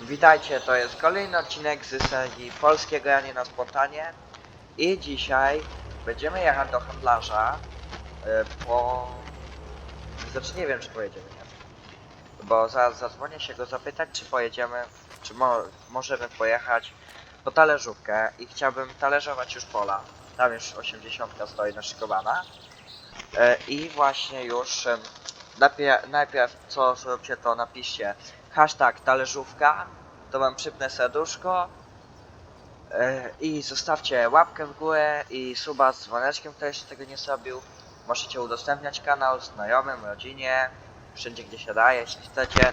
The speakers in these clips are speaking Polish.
Witajcie, to jest kolejny odcinek z serii Polskiego Janie na Spontanie i dzisiaj będziemy jechać do handlarza e, po... Znaczy nie wiem czy pojedziemy, nie? Bo zaraz zadzwonię się go zapytać czy pojedziemy, czy mo możemy pojechać po talerzówkę i chciałbym talerzować już pola. Tam już 80 stoi naszykowana. E, I właśnie już najpierw, najpierw co zróbcie to napiszcie hashtag talerzówka, to wam przypnę serduszko e, i zostawcie łapkę w górę i suba z dzwoneczkiem, kto jeszcze tego nie zrobił. Możecie udostępniać kanał znajomym, rodzinie, wszędzie gdzie się daje, jeśli chcecie.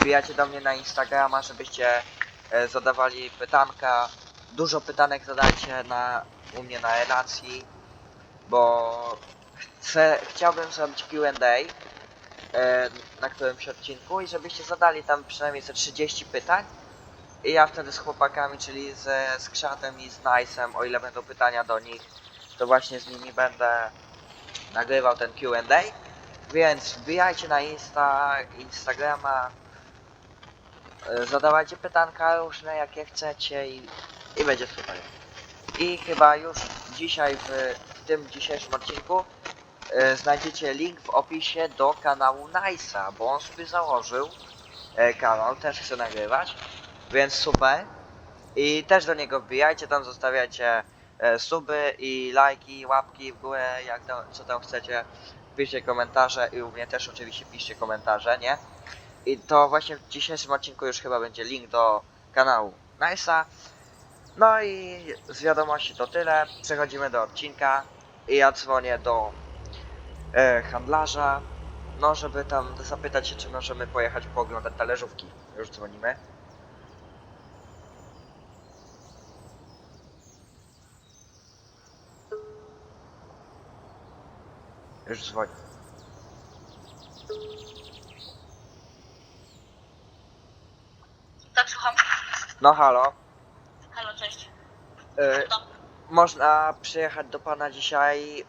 Wbijacie do mnie na Instagrama, żebyście e, zadawali pytanka. Dużo pytanek zadajcie na, u mnie na relacji, bo chcę, chciałbym zrobić Q&A e, na którymś odcinku i żebyście zadali tam przynajmniej ze 30 pytań. I ja wtedy z chłopakami, czyli ze Skrzatem i z Nice'em, o ile będą pytania do nich, to właśnie z nimi będę nagrywał ten Q&A więc wbijajcie na Insta, Instagrama e, zadawajcie pytanka różne jakie chcecie i, i będzie super. I chyba już dzisiaj w, w tym dzisiejszym odcinku e, znajdziecie link w opisie do kanału Nice'a, bo on sobie założył e, kanał, też chce nagrywać, więc super. I też do niego wbijajcie, tam zostawiacie e, suby i lajki, łapki w górę, jak co tam chcecie. Piszcie komentarze i u mnie też oczywiście piszcie komentarze, nie? I to właśnie w dzisiejszym odcinku już chyba będzie link do kanału Nice'a. No i z wiadomości to tyle. Przechodzimy do odcinka i ja dzwonię do e, handlarza, no żeby tam zapytać się, czy możemy pojechać pooglądać talerzówki. Już dzwonimy. Już dzwoni. Tak, słucham. No halo, Halo, cześć. e, można przyjechać do pana dzisiaj,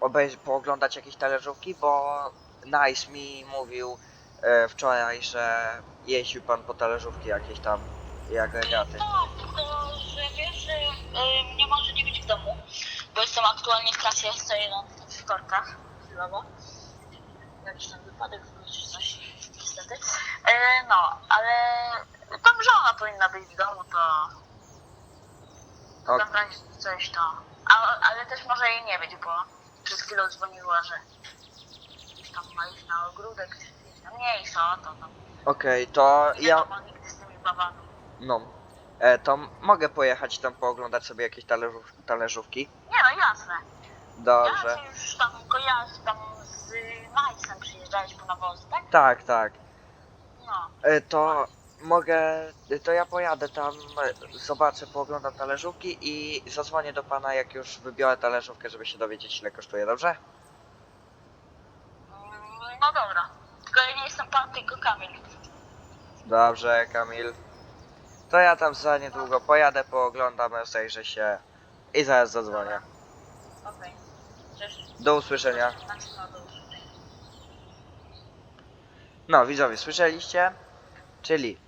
obejrzeć, pooglądać jakieś talerzówki, bo Nice mi mówił e, wczoraj, że jeździł pan po talerzówki jakieś tam i agregaty. Tak, tylko że wiesz, że y, nie może nie być w domu, bo jestem aktualnie w klasie SC1 w korkach, chwilowo. Jakiś tam wypadek czy coś, niestety. E, no, ale tam żona powinna być w domu, to Ok. tam razie coś to. A, ale też może jej nie być, bo przez chwilę dzwoniła, że gdzieś tam ma iść na ogródek, gdzieś tam mniejsza, to tam. Okej, to Nie ja, wiadomo nigdy z tymi babami. no, e, to mogę pojechać tam pooglądać sobie jakieś talerzów, talerzówki. Nie no, jasne. Dobrze. Ja cię już tam kojarzę, tam z Majsem przyjeżdżałeś po nawozy, tak? Tak, tak. No. E, to mogę, to ja pojadę tam, zobaczę, pooglądam talerzówki i zadzwonię do pana, jak już wybiorę talerzówkę, żeby się dowiedzieć, ile kosztuje, dobrze? Mm, No dobra. Tylko ja nie jestem pan, tylko Kamil. Dobrze, Kamil. To ja tam za niedługo pojadę, pooglądam, rozejrzę się i zaraz zadzwonię. Okej. Do usłyszenia. No, widzowie, słyszeliście? Czyli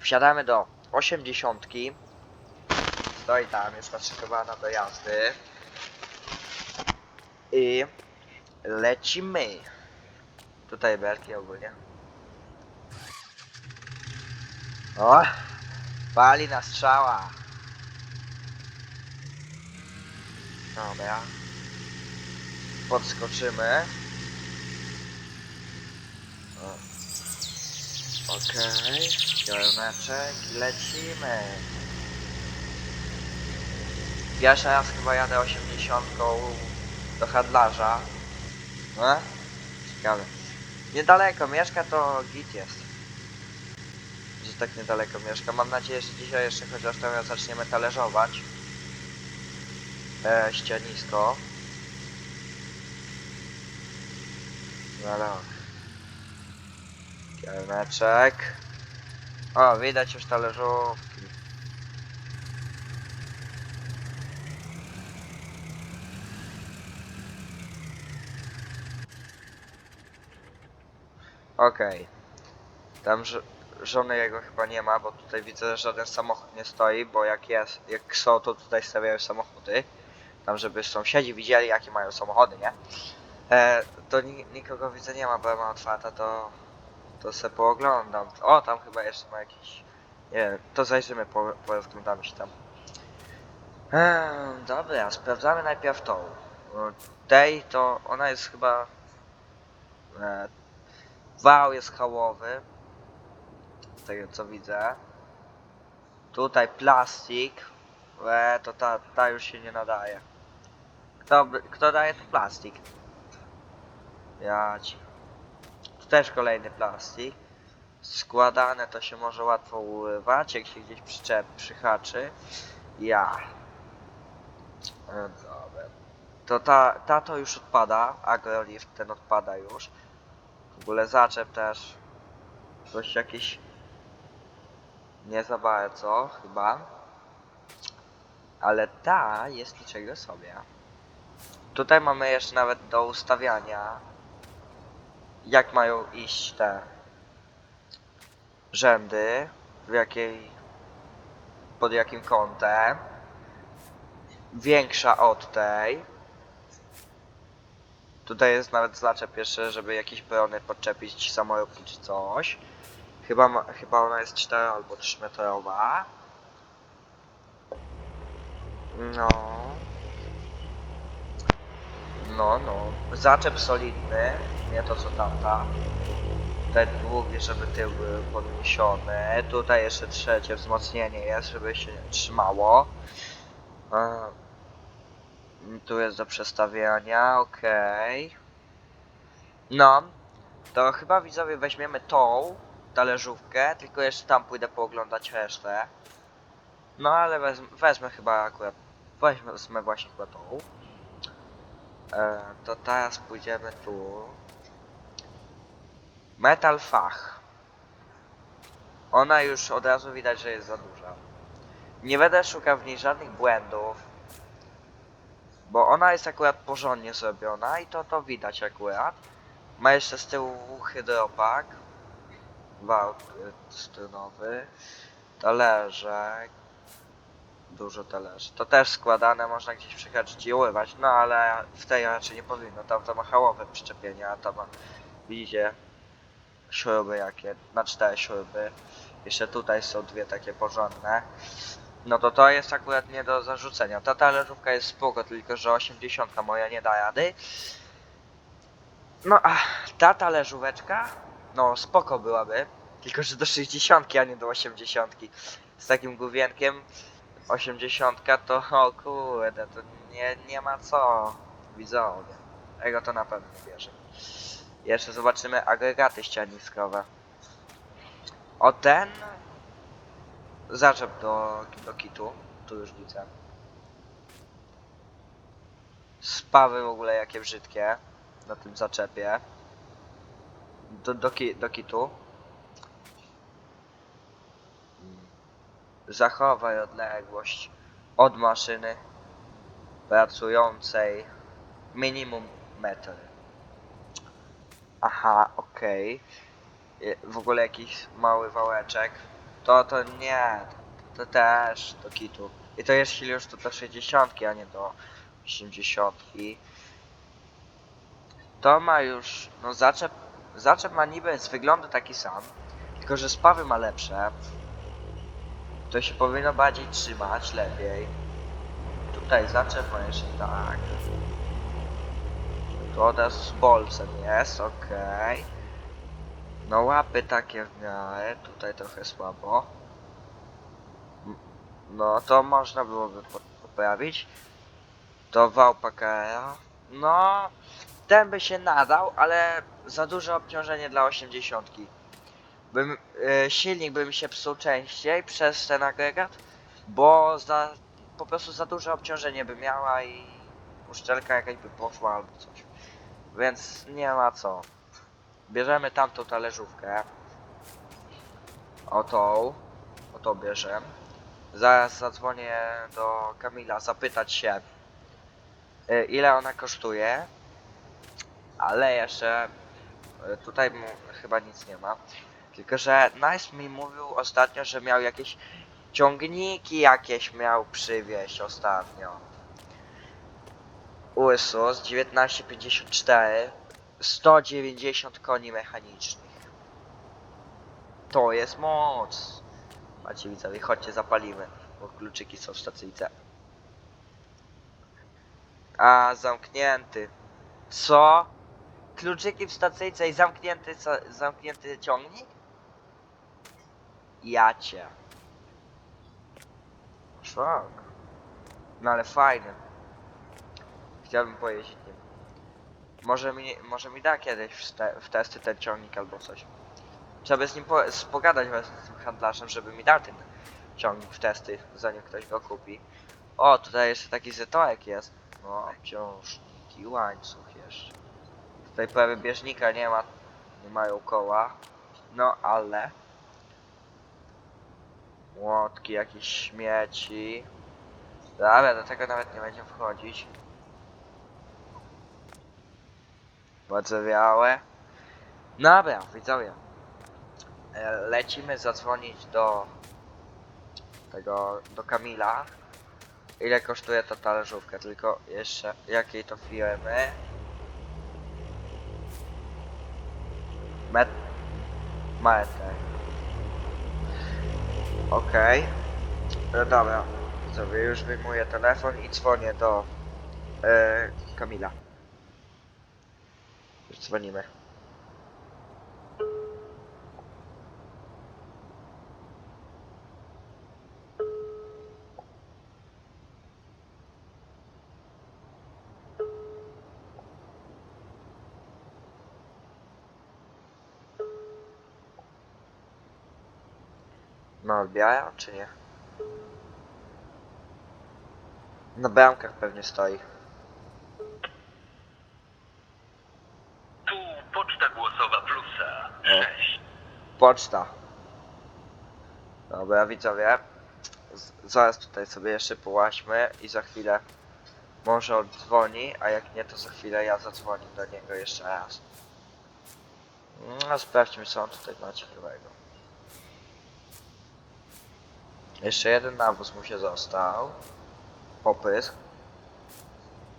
wsiadamy do 80. Stoi tam, jest naszykowana do jazdy. I lecimy. Tutaj belki ogólnie. O! Pali na strzała. Dobra. Podskoczymy. Okej, kierunek i lecimy. Pierwszy raz chyba jadę 80 do handlarza. No? Ciekawe. Niedaleko mieszka to git jest. Że tak niedaleko mieszka. Mam nadzieję, że dzisiaj jeszcze chociaż tam zaczniemy talerzować. E, ścianisko. No dobra. Kiełneczek. O, widać już talerzówki. Okej. Tam, że żony jego chyba nie ma, bo tutaj widzę, że żaden samochód nie stoi, bo jak jest, jak są, to tutaj stawiają samochody. Tam, żeby sąsiedzi widzieli, jakie mają samochody, nie? E, to ni nikogo widzę nie ma, bo ja mam otwarta, to, to se pooglądam. O, tam chyba jeszcze ma jakiś, nie wiem, to zajrzymy, po, porozglądamy się tam. Eee, dobra, sprawdzamy najpierw tą. O, Tej to, ona jest chyba, e, wał jest hałowy, z tego co widzę. Tutaj plastik, e, to ta, ta już się nie nadaje. Kto, kto daje tu plastik? Ja ci. Też kolejny plastik. Składane to się może łatwo urywać, jak się gdzieś przyczep, przyhaczy. Ja. E, Dobra. To ta, ta to już odpada, agrolift ten odpada już. W ogóle zaczep też. Coś jakieś... Nie za bardzo, chyba. Ale ta jest niczego sobie. Tutaj mamy jeszcze nawet do ustawiania jak mają iść te rzędy, w jakiej pod jakim kątem. Większa od tej. Tutaj jest nawet zaczep jeszcze, żeby jakieś brony podczepić samoróbki czy coś. Chyba, chyba ona jest 4 albo 3 metrowa. No no, no. Zaczep solidny, nie to co tamta. Tutaj długie, żeby tył był podniesiony. Tutaj jeszcze trzecie wzmocnienie jest, żeby się trzymało. Tu jest do przestawiania, okej. No, to chyba widzowie weźmiemy tą talerzówkę, tylko jeszcze tam pójdę pooglądać resztę. No ale wezmę, wezmę chyba akurat, wezmę właśnie chyba tą. E, to teraz pójdziemy tu. Metal Fach. Ona już od razu widać, że jest za duża. Nie będę szukał w niej żadnych błędów. Bo ona jest akurat porządnie zrobiona i to to widać akurat. Ma jeszcze z tyłu hydropak. Wał strunowy. Talerzek. Dużo talerzy. To też składane, można gdzieś przychodzić i urywać, no ale w tej raczej nie powinno. Tam to ma hałowe przyczepienia, a tam ma, widzicie, śruby jakie, na cztery śruby. Jeszcze tutaj są dwie takie porządne. No to to jest akurat nie do zarzucenia. Ta talerzówka jest spoko, tylko że 80 moja nie da rady. No a ta talerzóweczka, no spoko byłaby, tylko że do 60, a nie do 80. Z takim główienkiem 80 to o kurde, to nie, nie ma co widzowie. Tego to na pewno bierze. Jeszcze zobaczymy agregaty ścianiskowe. O ten zaczep do, do kitu. Tu już widzę. Spawy w ogóle jakie brzydkie na tym zaczepie. Do, do, ki, do kitu. Zachowaj odległość od maszyny pracującej minimum metr. Aha, okej. Y, W ogóle jakiś mały wałeczek. To to nie, to też do kitu. I to jest już to do 60, a nie do 80. To ma już, no zaczep, zaczep ma niby z wyglądu taki sam, tylko że spawy ma lepsze. To się powinno bardziej trzymać, lepiej. Tutaj zaczep ma jeszcze tak. To od razu z bolcem jest, okej. No łapy takie w miarę, tutaj trochę słabo. No to można byłoby po- poprawić. To wał PKR. No, ten by się nadał, ale za duże obciążenie dla 80. Bym, y, silnik by mi się psuł częściej przez ten agregat, bo za, po prostu za duże obciążenie by miała i uszczelka jakaś by poszła albo coś. Więc nie ma co. Bierzemy tamtą talerzówkę. O tą. O tą bierzemy. Zaraz zadzwonię do Kamila zapytać się y, ile ona kosztuje. Ale jeszcze y, tutaj mu chyba nic nie ma. Tylko, że Nice mi mówił ostatnio, że miał jakieś ciągniki jakieś miał przywieźć ostatnio. Ursus 1954 190 koni mechanicznych. To jest moc. Macie widzowie, chodźcie zapalimy, bo kluczyki są w stacyjce. A, zamknięty. Co? Kluczyki w stacyjce i zamknięty, zamknięty ciągnik? Jacie. Szok. No ale fajny. Chciałbym pojeździć nim. Może mi, może mi da kiedyś w, te, w testy ten ciągnik albo coś. Trzeba z nim po, właśnie z tym handlarzem, żeby mi dał ten ciągnik w testy, zanim ktoś go kupi. O, tutaj jeszcze taki zetołek jest. No, obciążnik i łańcuch jeszcze. Tutaj prawie bieżnika nie ma, nie mają koła. No, ale... Młotki, jakieś śmieci. Dobra, do tego nawet nie będziemy wchodzić. Ładzewiałe. Dobra, widzowie. E, Lecimy zadzwonić do tego, do Kamila. Ile kosztuje ta talerzówka? Tylko jeszcze jakiej to firmy? Met... Metek. Okej. E, Dobra. Widzowie, już wyjmuję telefon i dzwonię do e, Kamila. Już dzwonimy. Odbierają czy nie? Na bramkach pewnie stoi. Tu poczta głosowa plusa. Cześć. Poczta. Dobra, widzowie. Z zaraz tutaj sobie jeszcze połaśmy i za chwilę może on dzwoni, a jak nie, to za chwilę ja zadzwonię do niego jeszcze raz. No, sprawdźmy co on tutaj ma ciekawego. Jeszcze jeden nawóz mu się został. Popysk.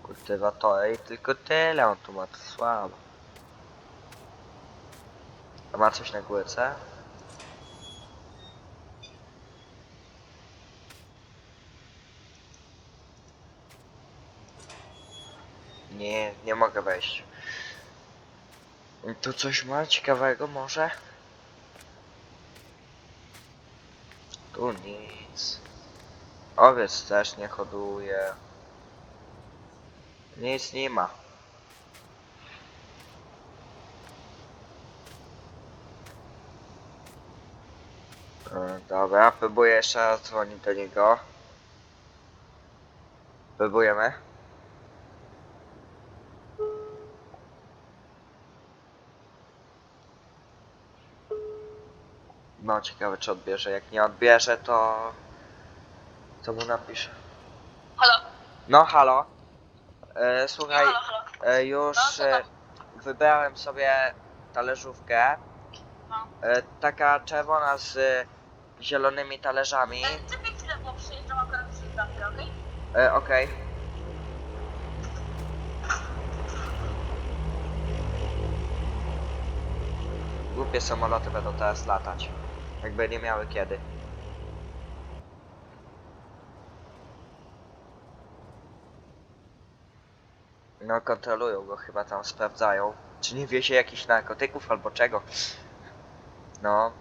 Kultywatory tylko tyle on tu ma, to słabo. A ma coś na górce? Nie, nie mogę wejść. Tu coś ma ciekawego może? Tu nic. Owiec też nie hoduje. Nic nie ma. E, Dobra, próbuję jeszcze raz dzwonić do niego. Próbujemy. No, ciekawe czy odbierze. Jak nie odbierze, to... To mu napiszę. Halo? No, halo. E, No, słuchaj, halo, halo. e, już No, co e, tam? wybrałem sobie talerzówkę. No. E, taka czerwona z e, zielonymi talerzami. E, mi chwilę, bo przyjeżdżam akurat bramkę, okej? E, Okej. Głupie samoloty będą teraz latać. Jakby nie miały kiedy. No kontrolują go, chyba tam sprawdzają. Czy nie wiezie jakichś narkotyków albo czego. No,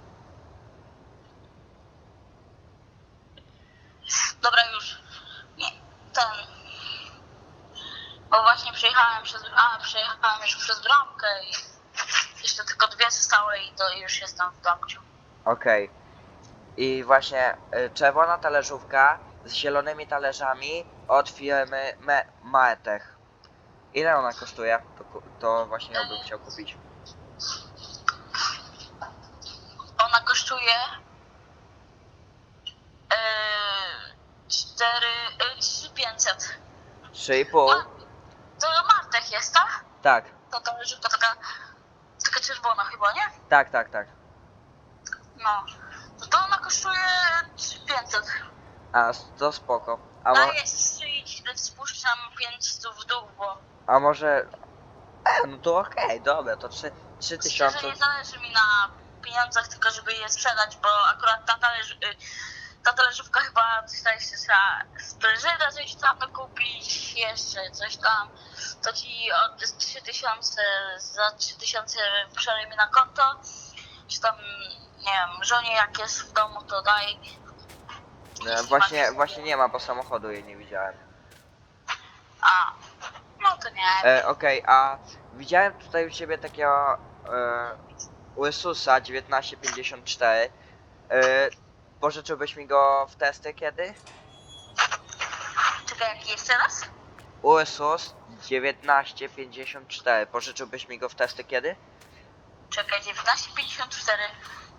Dobra, już. Nie, ten... Bo właśnie przejechałem przez... A, przejechałem już przez bramkę i... Jeszcze tylko dwie zostały i to już jestem w domciu. Okej. I właśnie y, czerwona talerzówka z zielonymi talerzami od firmy Me Maetech. Ile ona kosztuje? To, ku- to właśnie ją bym chciał kupić. Ona kosztuje... Yy, 4... Yy, 3500. 3,5? A, To Martech jest, tak? Tak, To ta leżówka taka... Taka czerwona chyba, nie? tak, tak, tak. No. To to ona kosztuje 500. A, to spoko. A, mo Daję 3 i spuszczam 500 w dół, bo a może... E, no to okej, dobra, to trzy- trzy tysiące. szczerze nie zależy mi na pieniądzach, tylko żeby je sprzedać, bo akurat ta, talerz, y, ta talerzówka chyba tutaj się za sprężyna coś tam kupić, jeszcze coś tam. To ci od 3000 za 3000 przelej mi na konto, czy tam nie wiem, żonie jak jest w domu to daj. Jeśli właśnie, właśnie nie ma, bo samochodu jej nie widziałem. A, no to nie. E, Okej, a widziałem tutaj u ciebie takiego e, Ursusa 1954. E, pożyczyłbyś mi go w testy kiedy? Czekaj, jaki jeszcze raz? Ursus 1954. Pożyczyłbyś mi go w testy kiedy? Czekaj, 1954.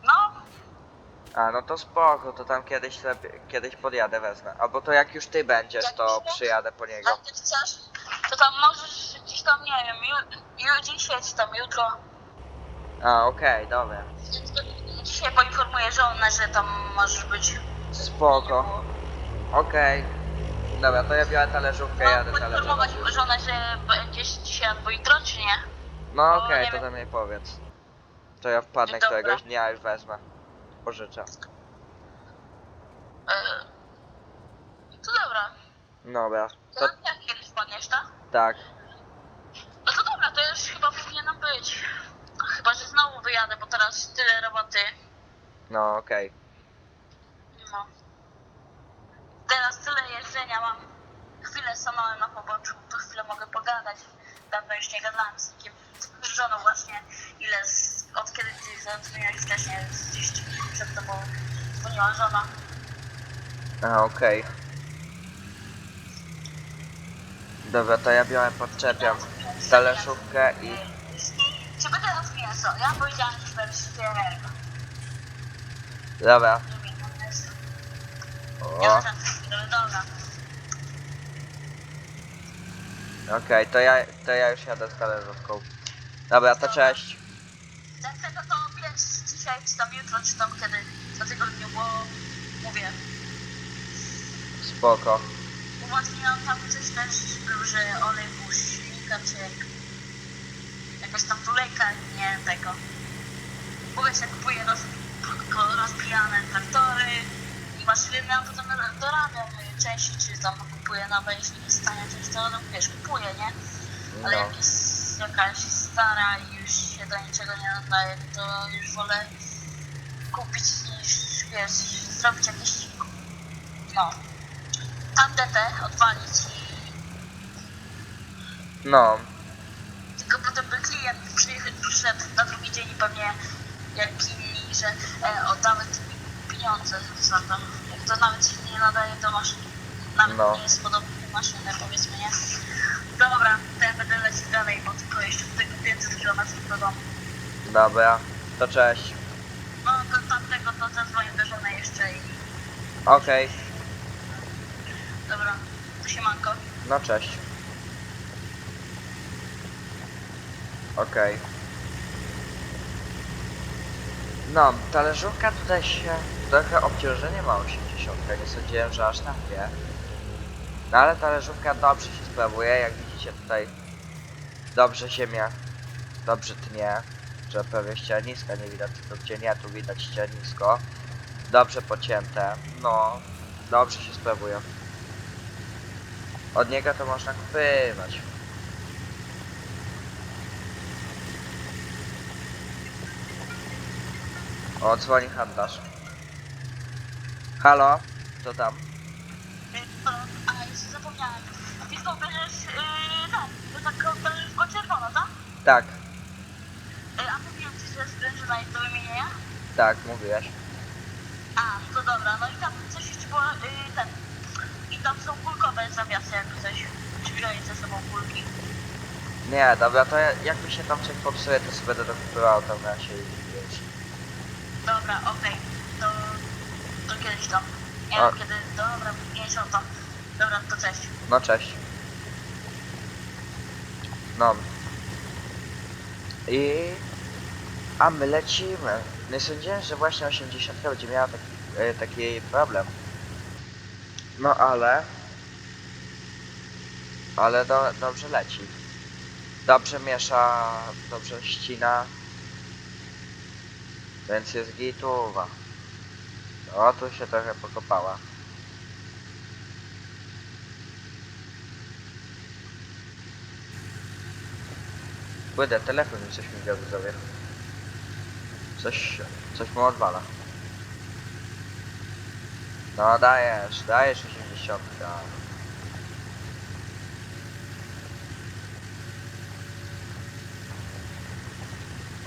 No, A, no to spoko, to tam kiedyś sobie, kiedyś podjadę, wezmę. Albo to jak już ty będziesz, to przyjadę po niego. jak ty chcesz, to tam możesz gdzieś tam, nie wiem, ju, ju, jedź tam, jutro. A, okej, dobra. Dzisiaj poinformuję żonę, że tam możesz być. Spoko. Okej. Dobra, to ja biorę talerzówkę, No, jadę poinformować talerzówkę. żonę, że będziesz dzisiaj albo jutro, czy nie? No okej, to do mnie powiedz. To ja wpadnę Dobra. któregoś dnia już wezmę. Pożyczę. E, to dobra. Dobra, To to jak kiedyś wpadniesz, tak? tak. No to dobra, to już chyba powinienem być. Chyba, że znowu wyjadę, bo teraz tyle roboty. No okej. No. Teraz tyle jeżdżenia mam. Chwilę stanąłem na poboczu, to chwilę mogę pogadać. Dawno już nie gadałem z nikim. Z żoną właśnie. Ile z, od kiedy ty zadzwoniłeś wcześniej, gdzieś przed tobą dzwoniła żona. A okej. Dobra, to ja biorę, podczepiam talerzówkę i... Czy będę teraz mięso? Ja powiedziałam, że będę świerego. Dobra. Ja O, zaczęłam, dobra. okej, to ja, to ja już jadę z talerzówką. Dobra, to cześć. Jak tego to wiesz, dzisiaj, czy tam jutro, czy tam kiedy, za tygodniu, bo mówię, Spoko. Ułatwiłam tam coś też, był, że olej był silnika, czy jakaś tam tulejka, nie tego. Bo wiesz, jak kupuję roz, ko- rozbijane traktory i maszyny, to tam dorabiam części, czy tam kupuję nowe, jeśli jest tania część, to no, wiesz, kupuję, nie? Ale No. jak jest jakaś stara i już się do niczego nie nadaje, to już wolę kupić niż, wiesz, zrobić jakieś, no, tandetę odwalić i No, tylko potem by klient przyszedł na drugi dzień i pewnie jak inni, że e, oddamy pieniądze za to. Jak to nawet się nie nadaje do maszyny. Nawet No. nie jest podobne do maszyny, powiedzmy, nie? Dobra, to ja będę lecieć dalej, bo tylko jeszcze do tego 500 km do domu. dobra. To cześć. No, do tamtego to zadzwonię do żony jeszcze i Okej, dobra, to się manko. no cześć. Okej. No, talerzówka tutaj się trochę obciążenie ma 80. Nie sądziłem, że aż takie. No ale talerzówka dobrze się sprawuje, jak widzicie tutaj dobrze ziemia, dobrze tnie, że prawie ścierniska nie widać, tylko gdzie nie, tu widać ściernisko. Dobrze pocięte, no, dobrze się sprawuje. Od niego to można kupywać. O, dzwoni handlarz. Halo? Co tam? A, jeszcze zapomniałem. Tylko bierzesz, yy, tak, to taką talerzówką czerwoną, tak? Tak, Yy, a mówiłem ci, że sprężyna jest do wymienienia? tak, mówiłeś. A, to dobra, no i tam coś jeszcze było, yy, ten. I tam są kulkowe zawiasy, jakby coś. Czy wziąłeś ze sobą kulki? Nie, dobra, to ja- jak mi się tam coś popsuje, to sobie będę dokupywał tam i już. Dobra, okej, to, to kiedyś tam. Nie A. wiem kiedy, dobra, mniejsza to. Dobra, to cześć. No cześć. No. I... A my lecimy. Nie sądziłem, że właśnie 80 będzie miała taki, e, taki problem. No ale... Ale do, dobrze leci. Dobrze miesza, dobrze ścina. Więc jest gituwa. O, tu się trochę pokopała. Kurde, telefon mi coś mi widzowie. Coś, coś mu odwala. No dajesz, dajesz 80.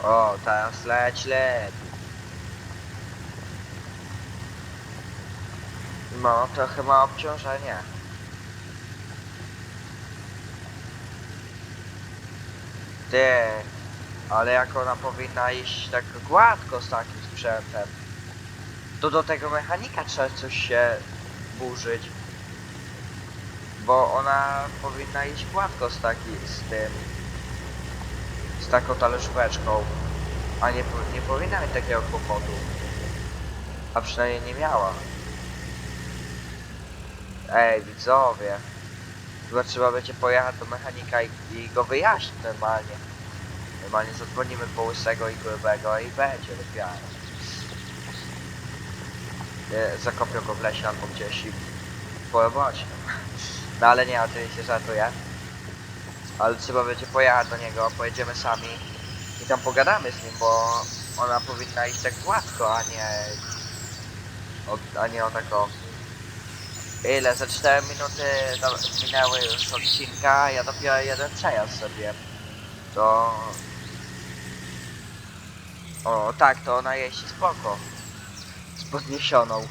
O, teraz leć, leć. No, trochę ma obciążenie. Ty, ale jak ona powinna iść tak gładko z takim sprzętem, to do tego mechanika trzeba coś się burzyć. Bo ona powinna iść gładko z taki, z tym, z taką talerzóweczką, a nie, nie powinna mieć takiego kłopotu. A przynajmniej nie miała. Ej, widzowie. Chyba trzeba będzie pojechać do mechanika i, i go wyjaśnić normalnie. Normalnie zadzwonimy po łysego i grubego i będzie lepiej. Zakopią go w lesie albo gdzieś i po. No ale nie, oczywiście żartuję. Ale trzeba będzie pojechać do niego, pojedziemy sami i tam pogadamy z nim, bo ona powinna iść tak gładko, a nie... O, a nie o tako... Ile? Za 4 minuty do, minęły już odcinka, ja dopiero jeden przejazd sobie. To... O, tak, to ona jeździ spoko. Z podniesioną.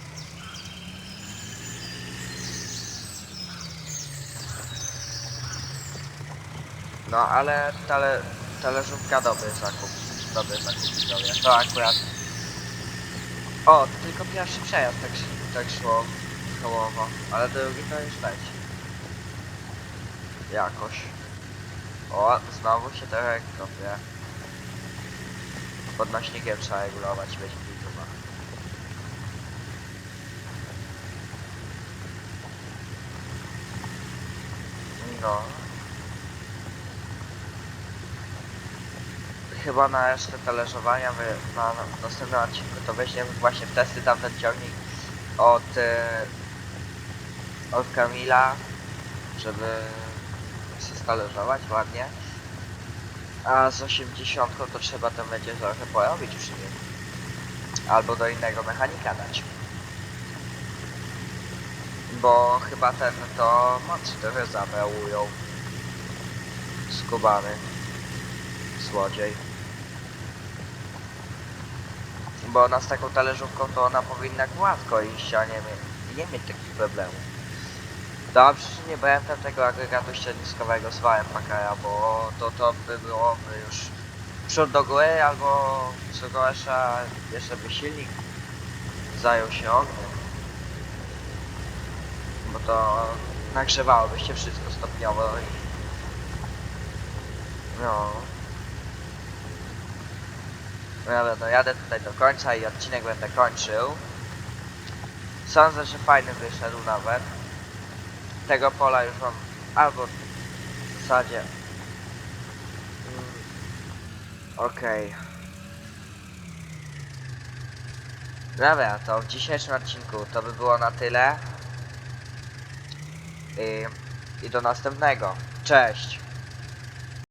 No, ale tale, talerzówka dobry zakup. Dobry zakup widzowie. To akurat... O, to tylko pierwszy przejazd tak, tak szło kołowo, ale drugi to już leci. Jakoś. O, znowu się trochę kopie. Podnośnikiem trzeba regulować, będzie widuma. No. Chyba na resztę talerzowania wy, na, na następnym odcinku to weźmiemy właśnie w testy tamten ciągnik od, e, od Kamila, żeby się stalerzować ładnie. A z 80 to trzeba tam będzie trochę porobić przy nim. Albo do innego mechanika dać. Bo chyba ten to moc trochę zabrał Skubany. Złodziej. Bo ona z taką talerzówką to ona powinna gładko iść, a nie, nie mieć takich problemów. Dobrze, że nie brałem tam tego agregatu ścierniskowego z wałem bo to, to by byłoby już przód do góry, albo co gorsza, jeszcze by silnik zajął się ogniem. Bo to nagrzewałoby się wszystko stopniowo i... No... No dobra, no jadę tutaj do końca i odcinek będę kończył. Sądzę, że fajny wyszedł nawet. Tego pola już mam albo w zasadzie. Mm, Okej. Dobra, to w dzisiejszym odcinku to by było na tyle. I, I do następnego. Cześć.